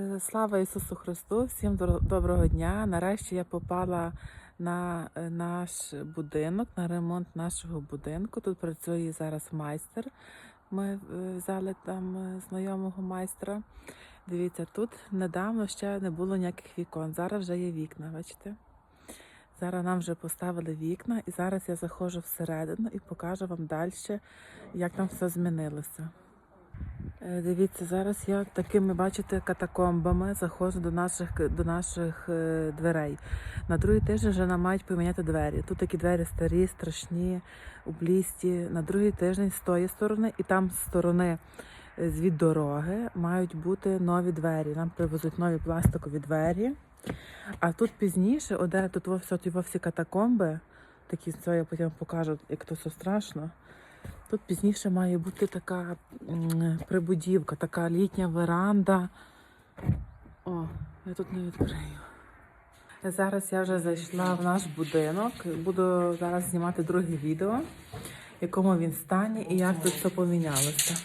Е, Слава Ісусу Христу! Всім доброго дня! Нарешті я попала на е, наш будинок, на ремонт нашого будинку. Тут працює зараз майстер. Ми е, взяли там знайомого майстра. Дивіться, тут недавно ще не було ніяких вікон. Зараз вже є вікна, бачите? Зараз нам вже поставили вікна, і зараз я заходжу всередину і покажу вам далі, як там все змінилося. Е, Дивіться, зараз я такими, бачите, катакомбами заходжу до наших до наших е, дверей. На другий тиждень вже нам мають поміняти двері. Тут такі двері старі, страшні, облісті. На другий тиждень з тої сторони, і там з сторони е, звід дороги мають бути нові двері. Нам привезуть нові пластикові двері. А тут пізніше, оде тут всі катакомби, такі це я потім покажу, як то все страшно. Тут пізніше має бути така прибудівка, така літня веранда. О, я тут не відкрию. Зараз я вже зайшла в наш будинок. Буду зараз знімати друге відео, в якому він стані і як тут все помінялося.